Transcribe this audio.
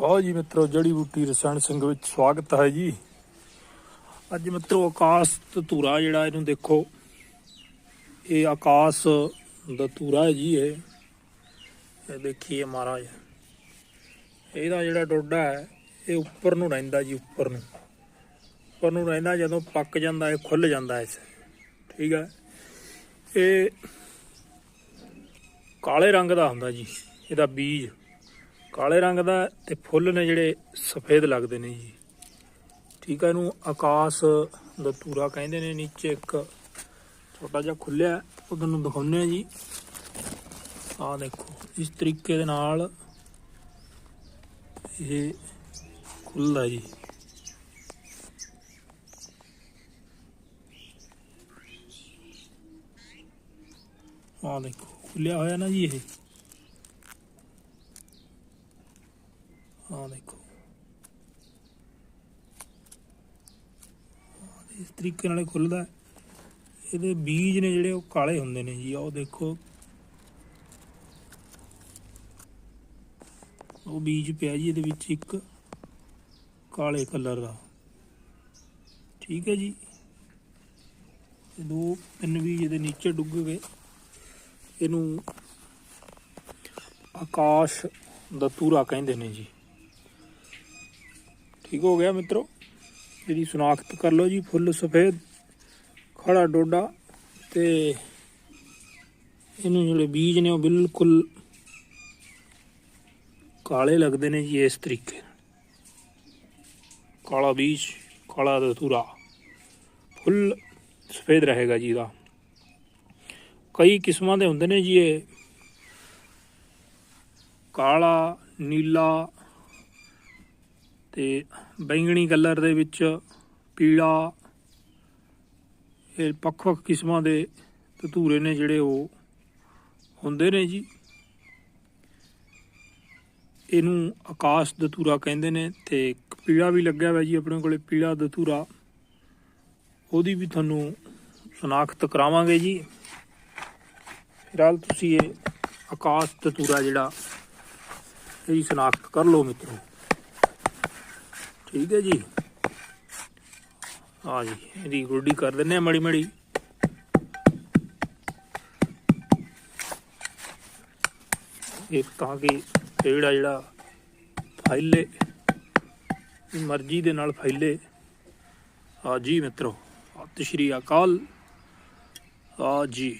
ਹਾਂ ਜੀ ਮਿੱਤਰੋ, ਜੜੀ ਬੂਟੀ ਰਸਾਇਣ ਸਿੰਘ ਵਿੱਚ ਸਵਾਗਤ ਹੈ ਜੀ। ਅੱਜ ਮਿੱਤਰੋ, ਆਕਾਸ਼ ਧਤੂਰਾ ਜਿਹੜਾ ਇਹਨੂੰ ਦੇਖੋ, ਇਹ ਆਕਾਸ਼ ਧੂਰਾ ਹੈ ਜੀ ਇਹ। ਇਹ ਦੇਖੀਏ ਮਹਾਰਾਜ। ਇਹਦਾ ਜਿਹੜਾ ਡੋਡਾ ਹੈ, ਇਹ ਉੱਪਰ ਨੂੰ ਰਹਿੰਦਾ ਜੀ, ਉੱਪਰ ਨੂੰ। ਉੱਪਰ ਨੂੰ ਰਹਿੰਦਾ ਜਦੋਂ ਪੱਕ ਜਾਂਦਾ, ਇਹ ਖੁੱਲ ਜਾਂਦਾ ਇਸ। ਠੀਕ ਹੈ। ਇਹ ਕਾਲੇ ਰੰਗ ਦਾ ਹੁੰਦਾ ਜੀ, ਇਹਦਾ ਬੀਜ। ਕਾਲੇ ਰੰਗ ਦਾ ਤੇ ਫੁੱਲ ਨੇ ਜਿਹੜੇ ਸਫੇਦ ਲੱਗਦੇ ਨੇ ਜੀ। ਠੀਕ ਹੈ ਇਹਨੂੰ ਆਕਾਸ਼ ਦਤੂਰਾ ਕਹਿੰਦੇ ਨੇ, ਨੀਚੇ ਇੱਕ ਛੋਟਾ ਜਿਹਾ ਖੁੱਲਿਆ ਉਹ ਤੁਹਾਨੂੰ ਦਿਖਾਉਂਦੇ ਆ ਜੀ। ਆਹ ਦੇਖੋ, ਇਸ ਤਰੀਕੇ ਦੇ ਨਾਲ ਇਹ ਖੁੱਲਦਾ ਜੀ। ਆਹ ਦੇਖੋ ਖੁੱਲਿਆ ਹੋਇਆ ਨਾ ਜੀ ਇਹ। ਆਹ ਦੇਖੋ ਇਸ ਤਰੀਕੇ ਨਾਲ ਖੁੱਲਦਾ ਇਹਦੇ ਬੀਜ ਨੇ ਜਿਹੜੇ ਉਹ ਕਾਲੇ ਹੁੰਦੇ ਨੇ ਜੀ, ਆਹ ਉਹ ਦੇਖੋ। ਉਹ ਬੀਜ ਪਿਆ ਜੀ, ਇਹਦੇ ਵਿੱਚ ਇੱਕ ਕਾਲੇ ਕਲਰ ਦਾ। ਠੀਕ ਹੈ ਜੀ। ਦੋ, ਤਿੰਨ ਬੀਜ ਇਹਦੇ ਨੀਚੇ ਡੁੱਬ ਗਏ। ਇਹਨੂੰ ਆਕਾਸ਼ ਦਾ ਦਤੂਰਾ ਕਹਿੰਦੇ ਨੇ ਜੀ। ਠੀਕ ਹੋ ਗਿਆ ਮਿੱਤਰੋ? ਇਹਦੀ ਸ਼ਨਾਖਤ ਕਰ ਲਓ ਜੀ, ਫੁੱਲ ਸਫੇਦ, ਖੜਾ ਡੋਡਾ ਤੇ ਇਹਨੂੰ ਜਿਹੜੇ ਬੀਜ ਨੇ ਉਹ ਬਿਲਕੁਲ ਕਾਲੇ ਲੱਗਦੇ ਨੇ ਜੀ ਇਸ ਤਰੀਕੇ ਕਾਲਾ ਬੀਜ, ਕਾਲਾ ਦਤੂਰਾ ਫੁੱਲ ਸਫੇਦ ਰਹੇਗਾ ਜੀ ਇਹਦਾ। ਕਈ ਕਿਸਮਾਂ ਦੇ ਹੁੰਦੇ ਨੇ ਜੀ ਇਹ। ਕਾਲਾ, ਨੀਲਾ ਤੇ ਬੈਂਗਣੀ ਕਲਰ ਦੇ ਵਿੱਚ ਪੀਲਾ, ਇਹ ਵੱਖ-ਵੱਖ ਕਿਸਮਾਂ ਦੇ ਧਤੂਰੇ ਨੇ ਜਿਹੜੇ ਉਹ ਹੁੰਦੇ ਨੇ ਜੀ। ਇਹਨੂੰ ਆਕਾਸ਼ ਧਤੂਰਾ ਕਹਿੰਦੇ ਨੇ ਤੇ ਪੀਲਾ ਵੀ ਲੱਗਿਆ ਹੋਇਆ ਜੀ ਆਪਣੇ ਕੋਲੇ, ਪੀਲਾ ਧਤੂਰਾ। ਉਹਦੀ ਵੀ ਤੁਹਾਨੂੰ ਸ਼ਨਾਖਤ ਕਰਾਵਾਂਗੇ ਜੀ। ਫਿਲਹਾਲ ਤੁਸੀਂ ਇਹ ਆਕਾਸ਼ ਧਤੂਰਾ ਜਿਹੜਾ, ਇਹਦੀ ਸ਼ਨਾਖਤ ਕਰ ਲਓ ਮਿੱਤਰੋ। ਠੀਕ ਹੈ ਜੀ। ਆ ਜੀ, ਇਹਦੀ ਗੁੱਡੀ ਕਰ ਦਿੰਨੇ ਆ ਮੜੀ ਮੜੀ। ਇਹ ਤਾਂ ਕਿ ਪੇੜ ਆ ਜਿਹੜਾ ਫੈਲੇ ਮਰਜ਼ੀ ਦੇ ਨਾਲ ਫੈਲੇ ਆ ਜੀ ਮਿੱਤਰੋ, ਸਤਿ ਸ਼੍ਰੀ ਅਕਾਲ। ਆ ਜੀ।